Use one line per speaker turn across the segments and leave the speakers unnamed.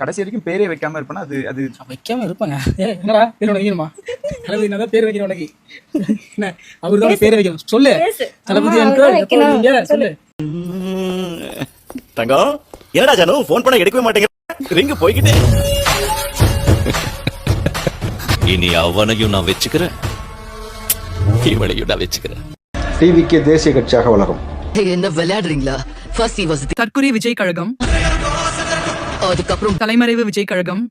கடைசி வரைக்கும் பேரே வைக்காம இருப்பேன்னா அது அது
வைக்காம இருப்பாங்க. என்னடா? பேர் உனக்கு வைக்கணுமா தளபதி நான் தான் பேர் வைக்கணும் உனக்கு என்ன? அவரு தான் பேரை வைக்கணும். சொல்லு. தளபதி? சொல்லு.
தங்கம் என்னடா ஜானு? போன் பண்ண எடுக்கவே மாட்டேங்கிற. ரிங்கு போய்கிட்டே இனி அவனையும் நான் வச்சுக்கிறேன். இவளையும் நான் வச்சுக்கிறேன்.
டிவிக்கு தேசிய கட்சியாக வளரும்.
என்ன விளையாடுறீங்களா? ஃபர்ஸ்ட் வாஸ்
தற்கொலை விஜய் கழகம்.
அதுக்கப்புறம்
தலைமறைவு விஜய் கழகம்.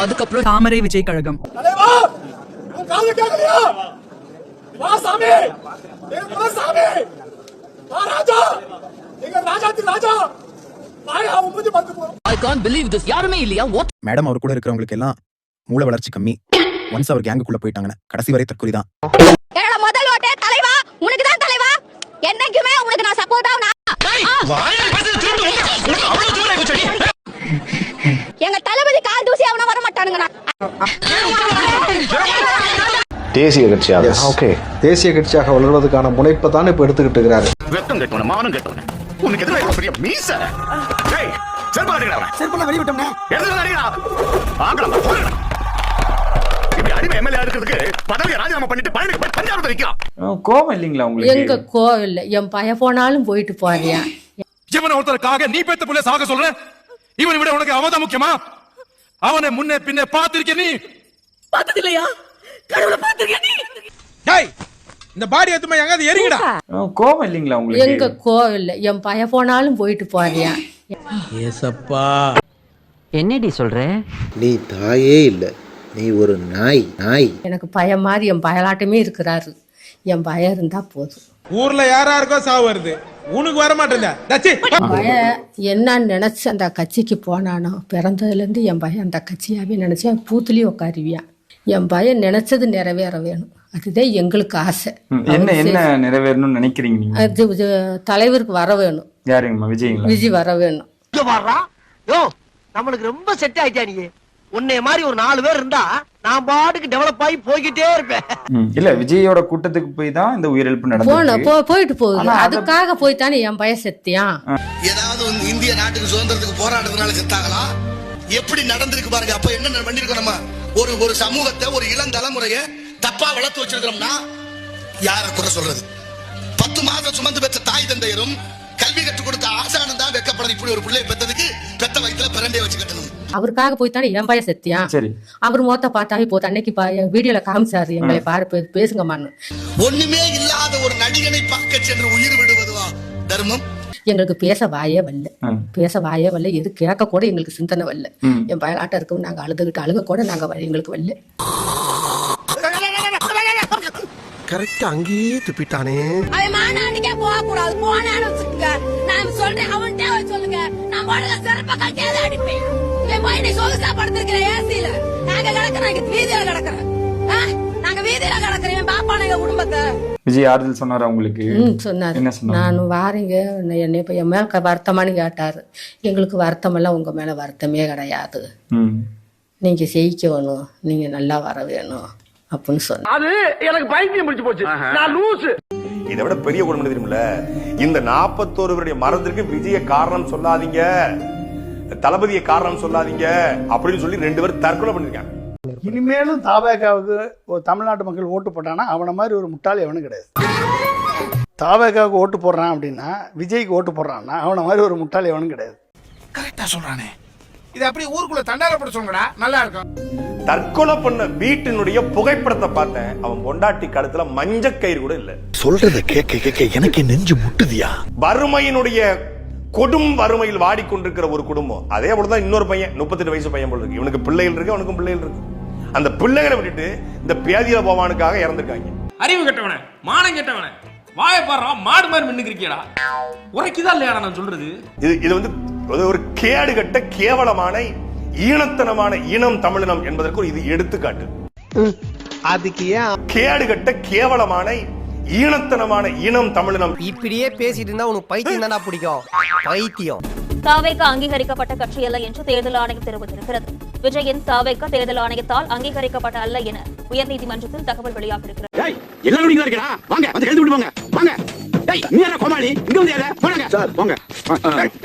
அதுக்கப்புறம்
தாமரை விஜய் கழகம்.
ஐ காண்ட் பிலீவ் திஸ் யாருமே இல்லையா? வாட்
மேடம் அவர் கூட இருக்கிறவங்களுக்கு எல்லாம் மூளை வளர்ச்சி கம்மி. ஒன்ஸ் அவர் கேங்குக்குள்ள போயிட்டாங்கன்னா கடைசி வரை தற்கொலை தான்.
என்னோட முதல் ஓட்டே தலைவா? உனக்கு தான் தலைவா? என்னைக்குமே உனக்கு நான் சப்போர்ட் ஆகும் எங்க தளபதி கால் தூசி அவன வர மாட்டானுங்க
தேசிய கட்சியாக ஓகே தேசிய கட்சியாக வளர்வதற்கான முனைப்பை தான் இப்ப எடுத்துக்கிட்டு இருக்கிறாரு.
வெக்கம் கட்டவன மானம் கட்டவன. உனக்கு எதிராக பெரிய மீச. டேய் செருப்பு அடிக்கடா
செருப்பெல்லாம் வெளிய விட்டோம்னே.
அடிக்கடா அடிமை எம்எல்ஏ இருக்கிறதுக்கு பதவியை ராஜினாமா பண்ணிட்டு பழனிக்கு போய் பஞ்சாபத்தை
கோபம் இல்லைங்களா
எங்க கோவில் என் பையன் போனாலும் போயிட்டு போறியா?
இவன் ஒருத்தருக்காக நீ பெத்த புள்ள சாக சொல்ற? இவனை விட உனக்கு அவதான் முக்கியமா? அவனை முன்னே பின்னே பார்த்திருக்க நீ?
பார்த்தது இல்லையா கடவுளை பார்த்திருக்கேன் நீ?
டேய் இந்த பாடி எத்துமா எங்காவது எரிங்கடா
கோபம் இல்லைங்களா
எங்க கோவில் என் பையன் போனாலும் போயிட்டு போறியா?
என்னடி சொல்ற?
நீ தாயே இல்ல. நீ ஒரு நாய் நாய்.
எனக்கு பையன் மாதிரி என் பயலாட்டமே இருக்கிறாரு. என் பயம் இருந்தா போதும்.
ஊர்ல யாராருக்கோ சாவு வருது. உனக்கு வர மாட்டேங்க தச்சி
பையன் என்னன்னு நினைச்சு அந்த கட்சிக்கு போனானோ பிறந்ததுல இருந்து என் பையன் அந்த கட்சியாவே நினைச்சேன் பூத்துலயும் உட்காருவியான் என் பையன் நினைச்சது நிறைவேற வேணும். அதுதான் எங்களுக்கு ஆசை.
என்ன என்ன நிறைவேறணும்னு நினைக்கிறீங்க நீங்க?
அது தலைவருக்கு வர வேணும்.
யாருங்கம்மா? விஜய்ங்களா?
விஜய் வர வேணும்.
யோ நம்மளுக்கு ரொம்ப செட் ஆயிட்டா நீ? உன்னைய மாதிரி ஒரு நாலு பேர் இருந்தா நான் பாட்டுக்கு டெவலப் ஆகி போய்கிட்டே இருப்பேன்.
இல்ல விஜயோட கூட்டத்துக்கு போய் தான் இந்த உயிரிழப்பு
போன
நடந்தது
போ. போயிட்டு போகுது அதுக்காக போய் தானே என் பையன் செத்தியான்
ஏதாவது இந்திய நாட்டுக்கு சுதந்திரத்துக்கு போராடுறதுனால செத்தாங்களா? எப்படி நடந்திருக்கு பாருங்க. அப்ப என்ன பண்ணிருக்கோம் நம்ம? ஒரு ஒரு சமூகத்தை ஒரு இளம் தலைமுறைய தப்பா வளர்த்து வச்சிருக்கிறோம்னா யார குறை சொல்றது? பத்து மாதம் சுமந்து பெற்ற தாய் தந்தையரும் கல்வி கற்றுக் கொடுத்த ஆசானம் தான் வெக்கப்படணும் இப்படி ஒரு பிள்ளைய பெற்றதுக்கு பெத்த வயிற்றுல பிறண்டே வச்சு கட்டணும்.
அவருக்காக போய் தானே என் பையன் செத்தியான்
சரி.
அவர் முகத்தை பார்த்தாவே போதும். அன்னைக்கு பா- என் வீடியோல காமிச்சாரு. எங்களை பாரு பேசுங்கம்மான்னு.
ஒண்ணுமே இல்லாத ஒரு நடிகனை பார்க்க சென்று உயிர் விடுவதுவா? தர்மம்?
எங்களுக்கு பேச வாயே வரல. பேச வாயே வரல எது கேட்க கூட எங்களுக்கு சிந்தனை வரல. என் பயலாட்டம் இருக்கும். நாங்க அழுதுகிட்டு அழுக கூட நாங்க எங்களுக்கு வரல
கரெக்டா அங்கேயே துப்பிட்டானே.
அவன் மாநாட்டுக்கே போக கூடாது போனான்னு நான் சொல்றேன் அவன்கிட்ட நான் போடுற செருப்ப கட்டியாத அடிப்பேன். என் பையனை சொகுசா படுத்திருக்கிறேன் ஏசியில நாங்க கிடக்குறோம் இங்க வீதியில கிடக்குறோம். ஆ? நாங்க வீதியில கிடக்குறோம் என் பாப்பா எங்க குடும்பத்தை.
விஜய் ஆறுதல் சொன்னாரா உங்களுக்கு?
ம் சொன்னாரு.
என்ன சொன்னாரு?
நான் வாரீங்க. என்னை இப்ப என் மேல வருத்தமான்னு கேட்டாரு. எங்களுக்கு வருத்தமெல்லாம் உங்க மேல வருத்தமே கிடையாது.
ம்.
நீங்க ஜெயிக்கணும். நீங்க நல்லா வர வேணும். அப்படின்னு சொன்னேன்
அது எனக்கு பைத்தியம் முடிச்சு போச்சு. நான் லூசு.
இதை விட பெரிய குடும்பம் தெரியுமில்ல? இந்த நாற்பத்தோருவருடைய மரணத்திற்கு விஜய காரணம் சொல்லாதீங்க. தளபதியை காரணம் சொல்லாதீங்க. அப்படின்னு சொல்லி ரெண்டு பேரும் தற்கொலை பண்ணிருக்காங்க.
இனிமேலும் தாவேகாவுக்கு ஒரு தமிழ்நாட்டு மக்கள் ஓட்டு போட்டானா அவனை மாதிரி ஒரு முட்டாள் எவனும் கிடையாது. தாவேகாவுக்கு ஓட்டு போடுறான் அப்படின்னா விஜய்க்கு ஓட்டு போடுறான்னா அவனை மாதிரி ஒரு முட்டாள் எவனும் கிடையாது.
கரெக்டா சொல்றானே. இது அப்படியே ஊருக்குள்ள தண்டாரப்பட சொல்லுங்கடா. நல்லா இருக்கும்
தற்கொலை பண்ண வீட்டினுடைய புகைப்படத்தை பார்த்தேன். அவன் பொண்டாட்டி கழுத்துல மஞ்ச கயிறு கூட இல்ல.
சொல்றத கேட்க கேட்க எனக்கு நெஞ்சு முட்டுதியா?
வறுமையினுடைய கொடும் வறுமையில் வாடிக்கொண்டிருக்கிற ஒரு குடும்பம். அதே போலதான் இன்னொரு பையன் முப்பத்தெட்டு வயசு பையன் போல இருக்கு. இவனுக்கு பிள்ளைகள் இருக்கு அவனுக்கும் பிள்ளைகள் இருக்கு. அந்த பிள்ளைகளை விட்டுட்டு இந்த பேதியில போவானுக்காக இறந்துருக்காங்க.
அறிவு கெட்டவனே மானம் கெட்டவனே. வாய பாடுறா மாடு மாதிரி மின்னுக்கிறியடா உரைக்குதா இல்லையாடா நான் சொல்றது?
இது இது வந்து ஒரு- ஒரு கேடுகட்ட கேவலமான ஈனத்தனமான இனம் தமிழினம் என்பதற்கு ஒரு இது எடுத்துக்காட்டு.
அதுக்கு ஏன்
கேடுகட்ட கேவலமான ஈனத்தனமான இனம் தமிழினம்
இப்படியே பேசிட்டு இருந்தா உனக்கு பைத்தியம் தானே பிடிக்கும். பைத்தியம்.
தாவேக்கு அங்கீகரிக்கப்பட்ட கட்சி அல்ல என்று தேர்தல் ஆணையம் தெரிவித்திருக்கிறது. விஜயின் தாவேக்க தேர்தல் ஆணையத்தால் அங்கீகரிக்கப்பட்ட அல்ல என உயர்நீதிமன்றத்தில் தகவல் வெளியாகியிருக்கிறது.
டேய் நீ யாரா கோமாளி? இங்க வந்து யாரா போங்க சார். போங்க.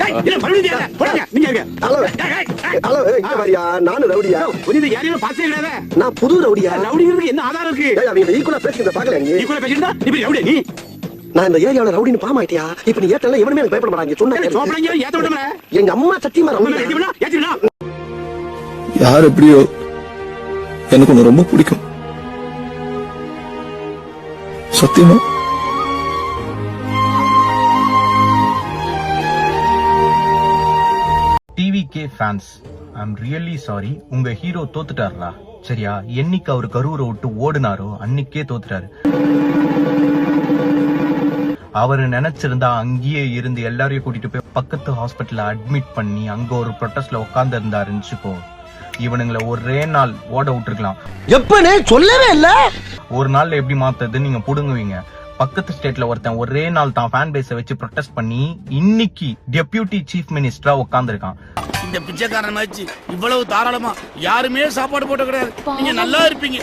டேய் இல்ல மறுபடியும் யாரா போங்க நீங்க இருங்க
ஹலோ.
டேய், டேய், டேய்.
ஹலோ இங்க வரியா? நானும் ரவுடியா?
புரியுது. யாரையும் பாசே கிடையாது
நான் புது ரவுடியா?
ரவுடிங்கிறதுக்கு என்ன ஆதாரம் இருக்கு?
அவங்க ஈக்குவலா பேசுறத பாக்கல நீ.
கூட பேசிட்டு நீ பெரிய ரவுடி நீ.
நான் இந்த ஏரியாவுல ரவுடின்னு பாம் ஆயிட்டியா? இப்ப நீ ஏத்தல எவனுமே எனக்கு பயப்பட மாட்டாங்க.
ஏத்த விடுமே
எங்க அம்மா சத்தியமா ரவுடி
விடா ஏத்தி விடா.
யார் எப்படியோ எனக்கு ஒன்று ரொம்ப பிடிக்கும். சத்தியமா?
ஃபேன்ஸ் ஐம் ரியலி சாரி உங்க ஹீரோ தோத்துட்டாருடா சரியா? என்னைக்கு அவர் கரூரை விட்டு ஓடுனாரோ அன்னைக்கே தோத்துட்டாரு. அவர் நினைச்சிருந்தா அங்கேயே இருந்து எல்லாரையும் கூட்டிட்டு போய் பக்கத்து ஹாஸ்பிட்டல்ல அட்மிட் பண்ணி அங்க ஒரு ப்ரொட்டஸ்ட்ல உட்கார்ந்து இருந்தாருன்னு இவனுங்களை ஒரே நாள் ஓட விட்டுருக்கலாம்.
எப்பனே சொல்லவே இல்ல?
ஒரு நாள்ல எப்படி மாத்துறது நீங்க புடுங்குவீங்க. பக்கத்து ஸ்டேட்ல ஒருத்தன் ஒரே நாள் தான் ஃபேன் பேஸ வச்சு ப்ரொடெஸ்ட் பண்ணி இன்னைக்கு டெப்யூட்டி சீஃப் மினிஸ்டரா உட்கார்ந்திருக்கான்
இந்த பிச்சைக்காரன் மாதிரி இவ்வளவு தாராளமா யாருமே சாப்பாடு போட்ட கிடையாது. நீங்க நல்லா இருப்பீங்க.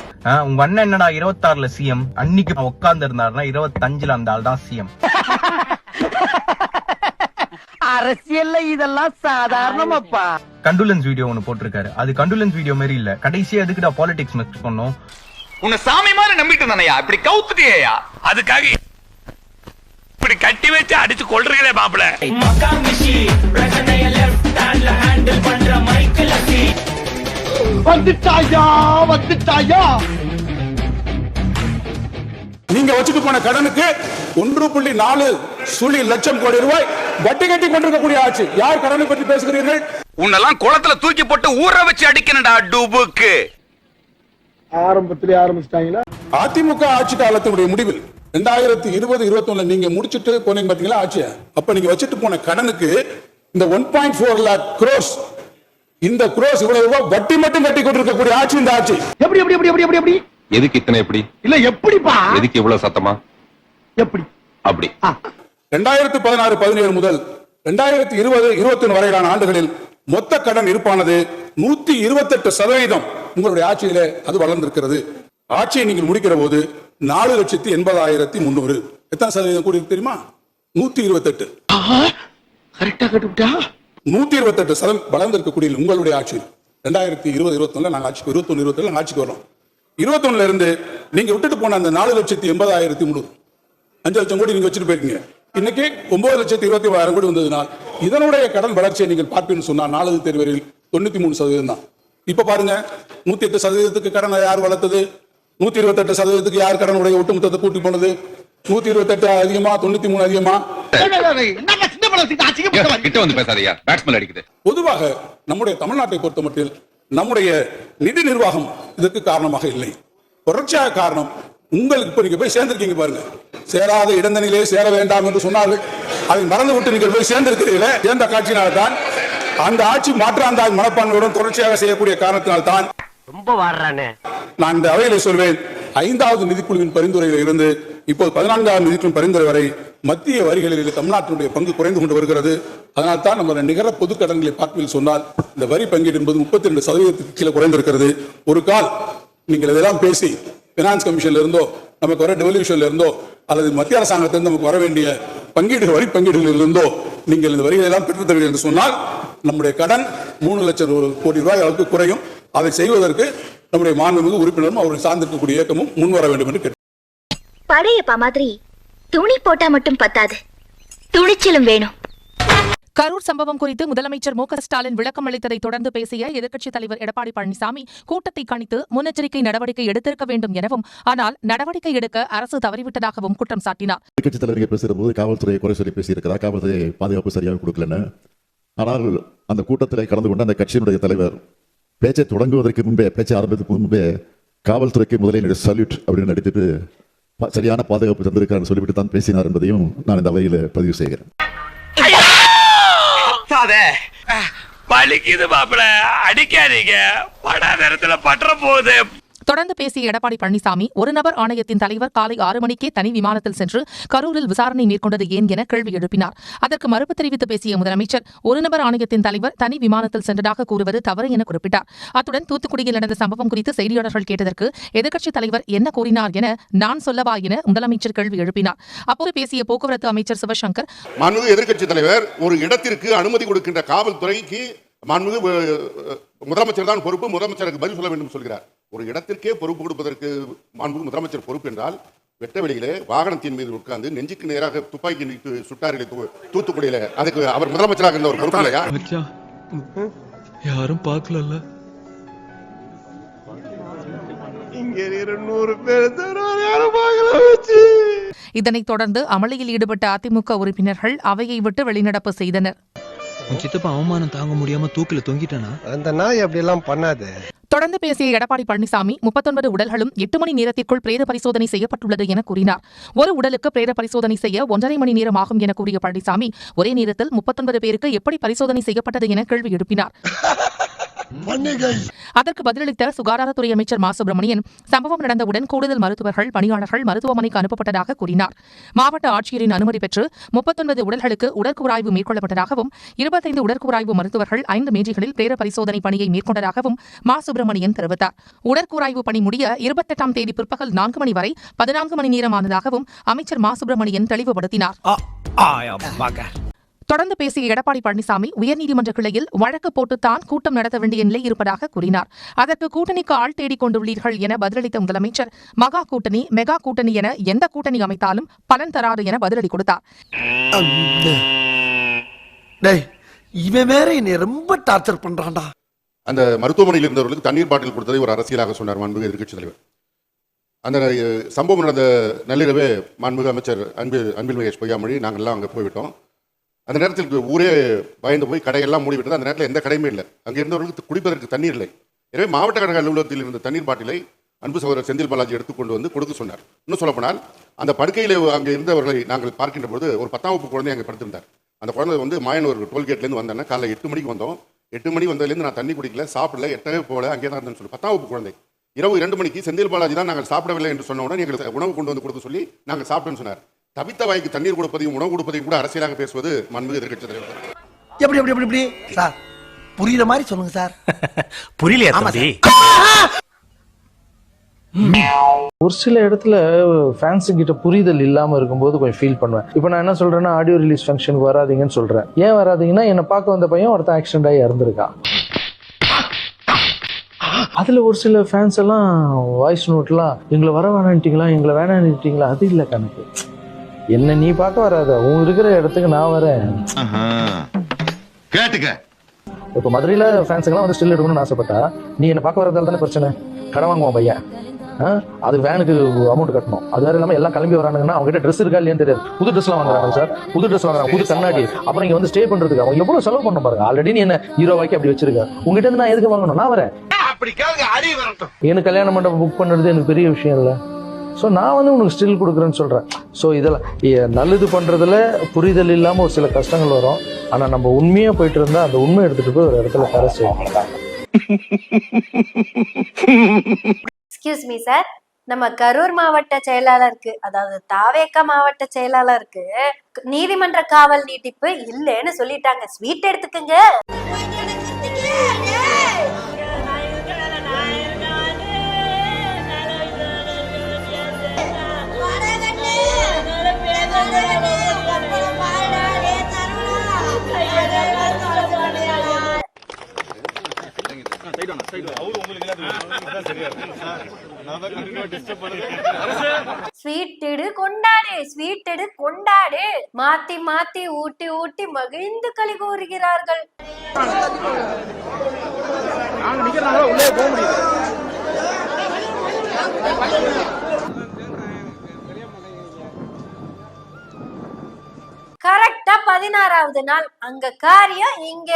உங்க அண்ணன் என்னடா இருபத்தாறுல சிஎம் அன்னைக்கு உட்கார்ந்து இருந்தாருன்னா இருபத்தஞ்சுல அந்த ஆள் தான் சிஎம்
அரசியல்ல இதெல்லாம் சாதாரணமாப்பா.
கண்டுலன்ஸ் வீடியோ ஒன்னு போட்டிருக்காரு. அது கண்டுலன்ஸ் வீடியோ மாதிரி இல்ல. கடைசியா எதுக்குடா பாலிடிக்ஸ் மிக்ஸ் பண்ணோம்?
உன்னை சாமி மாதிரி நம்பிட்டு தானயா இப்படி கவுத்துட்டியா அதுக்காக இப்படி கட்டி வச்சு அடிச்சு கொள்றீங்களே மாப்பிள
வந்துட்டாயா? வந்துட்டாயா?
நீங்க வச்சுட்டு போன கடனுக்கு ஒன்று புள்ளி நாலு சுழி லட்சம் கோடி ரூபாய் வட்டி கட்டி கொண்டிருக்கக்கூடிய ஆட்சி. யார் கடனை பற்றி பேசுகிறீர்கள்? உன்னெல்லாம் குளத்துல தூக்கி போட்டு ஊற வச்சு அடிக்கணும்டா டுபுக்கு.
ஆரம்பத்திலே ஆரம்பிச்சிட்டாங்களா?
அதிமுக ஆட்சி காலத்தினுடைய முடிவில் ரெண்டாயிரத்தி இருபது இருபத்தி ஒண்ணுல நீங்க முடிச்சிட்டு போனீங்க பாத்தீங்களா ஆட்சிய? அப்ப நீங்க வச்சுட்டு போன கடனுக்கு இந்த one point four lakh crores இந்த குரோஸ் இவ்வளவு ரூபாய் வட்டி மட்டும் கட்டி கொண்டிருக்கக்கூடிய ஆட்சி இந்த ஆட்சி.
எப்படி எப்படி எப்படி எப்படி எப்படி எப்படி?
எதுக்கு இத்தனை எப்படி?
இல்ல எப்படிப்பா?
எதுக்கு இவ்வளவு சத்தமா?
எப்படி?
அப்படி.
ரெண்டாயிரத்தி பதினாறு பதினேழு முதல் ரெண்டாயிரத்தி இருபது இருபத்தி ஒன்று வரையிலான ஆண்டுகளில் மொத்த கடன் இருப்பானது நூத்தி இருபத்தெட்டு சதவீதம். உங்களுடைய ஆட்சியிலே அது வளர்ந்திருக்கிறது. ஆட்சியை நீங்கள் முடிக்கிற போது நாலு லட்சத்தி எண்பதாயிரத்தி முன்னூறு. எத்தனை சதவீதம் கூடி தெரியுமா? நூத்தி இருபத்தெட்டு. நூத்தி இருபத்தெட்டு சதம் வளர்ந்திருக்கக்கூடிய உங்களுடைய ஆட்சி. ரெண்டாயிரத்தி இருபது இருபத்தொன்னுல நாங்க ஆட்சிக்கு இருபத்தொன்னு இருபத்தி நாங்க ஆட்சிக்கு வரோம் இருபத்தொன்னுல இருந்து நீங்க விட்டுட்டு போன அந்த நாலு லட்சத்தி எண்பதாயிரத்தி முந்நூறு அஞ்சு லட்சம் கோடி நீங்க வச்சுட்டு போயிருக்கீங்க. இன்னைக்கு ஒன்பது லட்சத்தி இருபத்தி மூவாயிரம் கோடி வந்ததுனால் இதனுடைய கடன் வளர்ச்சியை நீங்கள் பார்ப்பீங்கன்னு சொன்னா நாலு தேர்வரில் தொண்ணூத்தி மூணு சதவீதம் தான் இப்ப பாருங்க நூத்தி எட்டு சதவீதத்துக்கு கடனை யார் வளர்த்தது? நூத்தி இருபத்தெட்டு சதவீதத்துக்கு யார் கடனுடைய ஒட்டுமொத்தத்தை கூட்டி போனது? நூத்தி இருபத்தெட்டு அதிகமா தொண்ணூத்தி மூணு அதிகமா? பொதுவாக நம்முடைய தமிழ்நாட்டை பொறுத்தமட்டில் நம்முடைய நிதி நிர்வாகம் இதற்கு காரணமாக இல்லை. தொடர்ச்சியாக காரணம் உங்களுக்கு இப்ப நீங்க போய் சேர்ந்திருக்கீங்க பாருங்க. சேராத இடந்தனிலே சேர வேண்டாம் என்று சொன்னார்கள். அதை மறந்து விட்டு நீங்கள் போய் சேர்ந்திருக்கிறீர்களே. சேர்ந்த காட்சியினால தான் அந்த ஆட்சி மாற்றாந்தாய் மனப்பான்மையுடன் தொடர்ச்சியாக செய்யக்கூடிய காரணத்தினால் தான்
ரொம்ப வாடுறானே.
நான் இந்த அவையிலே சொல்வேன் ஐந்தாவது நிதிக்குழுவின் பரிந்துரையில் இருந்து இப்போது பதினான்காவது நிதிக்குழு பரிந்துரை வரை மத்திய வரிகளில் தமிழ்நாட்டினுடைய பங்கு குறைந்து கொண்டு வருகிறது. அதனால் தான் நம்ம நிகர பொது கடன்களை பார்ப்பில் சொன்னால் இந்த வரி பங்கீடு என்பது முப்பத்தி ரெண்டு சதவீதத்துக்கு கீழே குறைந்திருக்கிறது. ஒரு கால் நீங்கள் இதெல்லாம் பேசி பினான்ஸ் கமிஷன்ல இருந்தோ நமக்கு வர டெவல்யூஷன்ல இருந்தோ அல்லது மத்திய அரசாங்கத்திலிருந்து நமக்கு வர வேண்டிய பங்கீடு வரி பங்கீடுகளில் இருந்தோ நீங்கள் இந்த வரிகளை எல்லாம் பெற்றுத் தருவீர்கள் என்று சொன்னால் நம்முடைய கடன் மூணு லட்சம் கோடி ரூபாய் அளவுக்கு குறையும். அதை செய்வதற்கு நம்முடைய மாண்புமிகு உறுப்பினரும் அவரை சார்ந்திருக்கக்கூடிய இயக்கமும் முன் வர வேண்டும் என்று கேட்டு
படையப்பா மாதிரி துணி போட்டா மட்டும் பத்தாது. துணிச்சலும் வேணும்.
கரூர் சம்பவம் குறித்து முதலமைச்சர் மு ஸ்டாலின் விளக்கம் அளித்ததை தொடர்ந்து பேசிய எதிர்க்கட்சித் தலைவர் எடப்பாடி பழனிசாமி கூட்டத்தை கணித்து முன்னெச்சரிக்கை நடவடிக்கை எடுத்திருக்க வேண்டும் எனவும் ஆனால் நடவடிக்கை எடுக்க அரசு தவறிவிட்டதாகவும் குற்றம் சாட்டினார்.
எதிர்க்கட்சி தலைவர் பேசுகிற போது காவல்துறையை குறை சொல்லி பேசியிருக்கிறார். காவல்துறை பாதுகாப்பு சரியாக கொடுக்கலன்னு. ஆனால் அந்த கூட்டத்தில் கலந்து கொண்ட அந்த கட்சியினுடைய தலைவர் பேச்சை தொடங்குவதற்கு முன்பே பேச்சை ஆரம்பித்ததுக்கு முன்பே காவல்துறைக்கு முதலில் சல்யூட் அப்படின்னு நடித்துட்டு சரியான பாதுகாப்பு தந்திருக்காருன்னு சொல்லிவிட்டு தான் பேசினார் என்பதையும் நான் இந்த அவையில் பதிவு செய்கிறேன்.
வலிக்குது மாப்பிள அடிக்காதீங்க. படா நேரத்துல பற்ற போகுது.
தொடர்ந்து பேசிய எடப்பாடி பழனிசாமி ஒரு நபர் ஆணையத்தின் தலைவர் காலை ஆறு மணிக்கே தனி விமானத்தில் சென்று கரூரில் விசாரணை மேற்கொண்டது ஏன் என கேள்வி எழுப்பினார். அதற்கு மறுப்பு தெரிவித்து பேசிய முதலமைச்சர் ஒரு நபர் ஆணையத்தின் தலைவர் தனி விமானத்தில் சென்றதாக கூறுவது தவறு என குறிப்பிட்டார். அத்துடன் தூத்துக்குடியில் நடந்த சம்பவம் குறித்து செய்தியாளர்கள் கேட்டதற்கு எதிர்க்கட்சித் தலைவர் என்ன கூறினார் என நான் சொல்லவா என முதலமைச்சர் கேள்வி எழுப்பினார். அப்போது பேசிய போக்குவரத்து அமைச்சர் சிவசங்கர்
மாண்புமிகு தலைவர் ஒரு இடத்திற்கு அனுமதி கொடுக்கின்ற காவல்துறைக்கு மாண்புமிகு முதலமைச்சர் தான் பொறுப்பு முதலமைச்சருக்கு பதில் சொல்ல வேண்டும் சொல்கிறார். ஒரு இடத்திற்கே பொறுப்பு கொடுப்பதற்கு மாண்புமிகு முதலமைச்சர் பொறுப்பு என்றால் வெட்ட வெளியிலே வாகனத்தின் மீது உட்கார்ந்து நெஞ்சுக்கு நேராக துப்பாக்கி நீட்டு சுட்டாரிலே தூத்துக்குடியில அதுக்கு அவர் முதலமைச்சராக இருந்த ஒரு பொறுப்பு இல்லையா
யாரும் பார்க்கல
இதனைத் தொடர்ந்து அமளியில் ஈடுபட்ட அதிமுக உறுப்பினர்கள் அவையை விட்டு வெளிநடப்பு செய்தனர்.
உன் சித்தப்பா அவமானம் தாங்க முடியாம தூக்கில தொங்கிட்டானா?
அந்த நாய் அப்படி எல்லாம் பண்ணாது.
தொடர்ந்து பேசிய எடப்பாடி பழனிசாமி முப்பத்தொன்பது உடல்களும் எட்டு மணி நேரத்திற்குள் பிரேத பரிசோதனை செய்யப்பட்டுள்ளது என கூறினார். ஒரு உடலுக்கு பிரேத பரிசோதனை செய்ய ஒன்றரை மணி நேரம் ஆகும் என கூறிய பழனிசாமி ஒரே நேரத்தில் முப்பத்தொன்பது பேருக்கு எப்படி பரிசோதனை செய்யப்பட்டது என கேள்வி எழுப்பினார். அதற்கு பதிலளித்த சுகாதாரத்துறை அமைச்சர் மா. சுப்பிரமணியன் சம்பவம் நடந்தவுடன் கூடுதல் மருத்துவர்கள் பணியாளர்கள் மருத்துவமனைக்கு அனுப்பப்பட்டதாக கூறினார். மாவட்ட ஆட்சியரின் அனுமதி பெற்று முப்பத்தொன்பது உடல்களுக்கு உடற்கூராய்வு மேற்கொள்ளப்பட்டதாகவும் இருபத்தைந்து உடற்கூராய்வு மருத்துவர்கள் ஐந்து மேஜைகளில் பிரேத பரிசோதனை பணியை மேற்கொண்டதாகவும் மா. சுப்பிரமணியன் தெரிவித்தார். உடற்கூராய்வு பணி முடிய இருபத்தெட்டாம் தேதி பிற்பகல் நான்கு மணி வரை பதினான்கு மணி நேரம் ஆனதாகவும் அமைச்சர் மா. சுப்பிரமணியன் தெளிவுபடுத்தினார். தொடர்ந்து பேசிய எடப்பாடி பழனிசாமி உயர்நீதிமன்ற கிளையில் வழக்கு போட்டுத்தான் கூட்டம் நடத்த வேண்டிய நிலை இருப்பதாக கூறினார். அதற்கு கூட்டணிக்கு ஆள் தேடிக் கொண்டுள்ளீர்கள் என பதிலளித்த முதலமைச்சர் மகா கூட்டணி மெகா கூட்டணி என எந்த கூட்டணி அமைத்தாலும் பலன் தராது என பதிலடி கொடுத்தார்.
டேய் இவன் வேற என்னை ரொம்ப டார்ச்சர் பண்றான்டா.
அந்த மருத்துவமனையில் இருந்தவர்களுக்கு தண்ணீர் பாட்டில் கொடுத்ததை ஒரு அரசியலாக சொன்னார் மாண்புமிகு எதிர்க்கட்சி தலைவர். அந்த சம்பவம் நடந்த நள்ளிரவே மாண்புமிகு அமைச்சர் அன்பு அன்பில் மகேஷ் பொய்யாமொழி நாங்கள்லாம் அங்கே போய்விட்டோம். அந்த நேரத்தில் ஊரே பயந்து போய் கடையெல்லாம் மூடிவிட்டது. அந்த நேரத்தில் எந்த கடையுமே இல்லை. அங்கே இருந்தவர்களுக்கு குடிப்பதற்கு தண்ணீர் இல்லை. எனவே மாவட்ட கழக அலுவலகத்தில் இருந்த தண்ணீர் பாட்டிலை அன்பு சகோதரர் செந்தில் பாலாஜி எடுத்துக்கொண்டு வந்து கொடுக்க சொன்னார். இன்னும் சொல்லப்போனால் அந்த படுக்கையில் அங்கே இருந்தவர்களை நாங்கள் பார்க்கின்ற பொழுது ஒரு பத்தாம் வகுப்பு குழந்தை அங்கே படுத்திருந்தார். அந்த குழந்தை வந்து மாயனூர் டோல்கேட்லேருந்து வந்தேன்னா காலைல எட்டு மணிக்கு வந்தோம். எட்டு மணி வந்ததுலேருந்து நான் தண்ணி குடிக்கல சாப்பிடல எட்டவே போகல அங்கே தான் இருந்தேன்னு சொல்லி பத்தாம் வகுப்பு குழந்தை. இரவு இரண்டு மணிக்கு செந்தில் பாலாஜி தான் நாங்கள் சாப்பிடவில்லை என்று சொன்ன உடனே எங்களுக்கு உணவு கொண்டு வந்து கொடுக்க சொல்லி நாங்கள் சாப்பிட்டோன்னு சொன்னார். தவித்த வாய்க்கு தண்ணீர் கொடுப்பதையும் உணவு கொடுப்பதையும் கூட அரசியலாக பேசுவது மன்மிகு எதிர்க்கட்சி தலைவர்.
எப்படி எப்படி எப்படி எப்படி? சார் புரியுற மாதிரி சொல்லுங்க சார்.
புரியலையா தம்பி.
ஒரு சில இடத்துல ஃபேன்ஸு கிட்ட புரிதல் இல்லாம இருக்கும்போது கொஞ்சம் ஃபீல் பண்ணுவேன். இப்போ நான் என்ன சொல்றேன்னா ஆடியோ ரிலீஸ் ஃபங்க்ஷனுக்கு வராதீங்கன்னு சொல்றேன். ஏன் வராதீங்கன்னா என்னை பார்க்க வந்த பையன் ஒருத்தன் ஆக்சிடென்ட் ஆகி இறந்துருக்கான். அதுல ஒரு சில ஃபேன்ஸ் எல்லாம் வாய்ஸ் நோட்லாம் எங்களை வர வேணான்ட்டீங்களா எங்களை வேணான்ட்டீங்களா அது இல்லை கணக்கு. என்ன நீ பார்க்க வராத? உன் இருக்கிற இடத்துக்கு நான் வரேன்.
கேட்டுக்க.
இப்போ மதுரையில ஃபேன்ஸுங்கெல்லாம் வந்து ஸ்டில் எடுக்கணும்னு ஆசைப்பட்டா நீ என்ன பார்க்க வரதால தானே பிரச்சனை? கடன் வாங்குவான் பையன்? அது வேனுக்கு அமௌண்ட் கட்டணும். அது வேற இல்லாம எல்லாம் கிளம்பி வரானுங்கன்னா அவங்க கிட்ட ட்ரெஸ் இருக்கா இல்லையான்னு தெரியாது. புது ட்ரெஸ்லாம் வாங்குறாங்க சார். புது ட்ரெஸ் வாங்குறாங்க புது கண்ணாடி. அப்புறம் இங்க வந்து ஸ்டே பண்றதுக்கு அவங்க எவ்வளவு செலவு பண்ண பாருங்க. ஆல்ரெடி நீ என்ன ஹீரோவாக்கி அப்படி வச்சிருக்க. உங்ககிட்ட இருந்து நான் எதுக்கு வாங்கணும்? நான் வரேன். எனக்கு கல்யாண மண்டபம் புக் பண்ணுறது எனக்கு பெரிய விஷயம் இல்லை. ஸோ நான் வந்து உனக்கு ஸ்டில் கொடுக்குறேன்னு சொல்கிறேன் ஸோ இதெல்லாம் நல்லது பண்ணுறதுல புரிதல் இல்லாமல் ஒரு சில கஷ்டங்கள் வரும். ஆனால் நம்ம உண்மையாக போயிட்டு இருந்தால் அந்த உண்மை எடுத்துகிட்டு போய் ஒரு இடத்துல கரை செய்யணும்
எக்ஸ்கியூஸ் மீ சார் நம்ம கரூர் மாவட்ட செயலாளருக்கு அதாவது தாவேக்கா மாவட்ட செயலாளருக்கு நீதிமன்ற காவல் நீட்டிப்பு இல்லைன்னு சொல்லிட்டாங்க. ஸ்வீட் எடுத்துக்கங்க. ஸ்வீட் எடு கொண்டாடு ஸ்வீட் எடு கொண்டாடு மாத்தி மாத்தி ஊட்டி ஊட்டி மகிழ்ந்து களி கூறுகிறார்கள். கரெக்டா பதினாறாவது நாள். அங்க காரியம் இங்க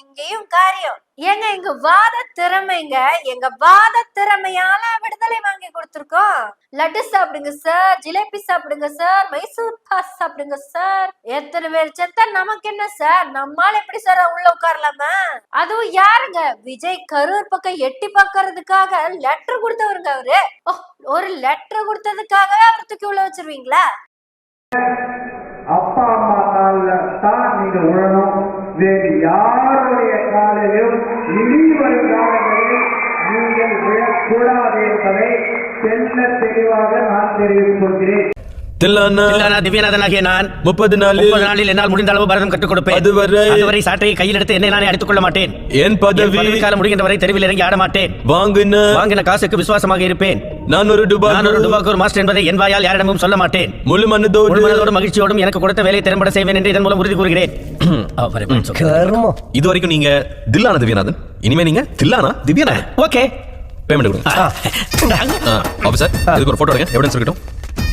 இங்கேயும் காரியம். ஏங்க எங்க வாத திறமைங்க எங்க வாத திறமையால விடுதலை வாங்கி கொடுத்துருக்கோம். லட்டு சாப்பிடுங்க சார் ஜிலேபி சாப்பிடுங்க சார் மைசூர் பாஸ் சாப்பிடுங்க சார் எத்தனை பேர் செத்தா நமக்கு என்ன சார் நம்மால எப்படி சார் உள்ள உட்காரலாமா? அதுவும் யாருங்க? விஜய் கரூர் பக்கம் எட்டி பார்க்கறதுக்காக லெட்டர் கொடுத்தவருங்க அவரு. ஓ, ஒரு லெட்டர் கொடுத்ததுக்காகவே அவர் தூக்கி உள்ள வச்சிருவீங்களா?
அப்பா அம்மா தான் நீங்க உழணும். வேறு யாருடைய காலிலும் இனிவரும் காலங்களில் நீங்கள் விழக்கூடாது என்பதை தெல்ல தெளிவாக நான் தெரிவித்துக் கொள்கிறேன்.
திவ்யநாதனாகிய நான்
முப்பது நாள்
முப்பது நாளில் என்னால் முடிந்த அளவு பரதம் கற்றுக் கொடுப்பேன்.
அதுவரை
அதுவரை சாட்டையை கையில் எடுத்து என்னை நானே அடித்துக் கொள்ள மாட்டேன்.
என் பதவி
காலம் முடிகின்ற வரை தெருவில் இறங்கி ஆட மாட்டேன்.
வாங்கின
வாங்கின காசுக்கு விசுவாசமாக இருப்பேன்.
நான் ஒரு டுபாய்
நான் ஒரு டுபாக்கூர் மாஸ்டர் என்பதை என் வாயால் யாரிடமும் சொல்ல மாட்டேன்.
முழு
முழு
மனதோடு
மகிழ்ச்சியோடும் எனக்கு கொடுத்த வேலையை திறம்பட செய்வேன் என்று இதன் மூலம் உறுதி கூறுகிறேன்.
இது வரைக்கும் நீங்க தில்லானா திவ்யநாதன்? இனிமே நீங்க தில்லானா திவ்யநாதன்?
ஓகே.
பேமெண்ட் கொடுங்க. ஆஃபீஸர் இதுக்கு ஒரு போட்டோ எடுங்க. எவிடன்ஸ் இருக்கட்டும்.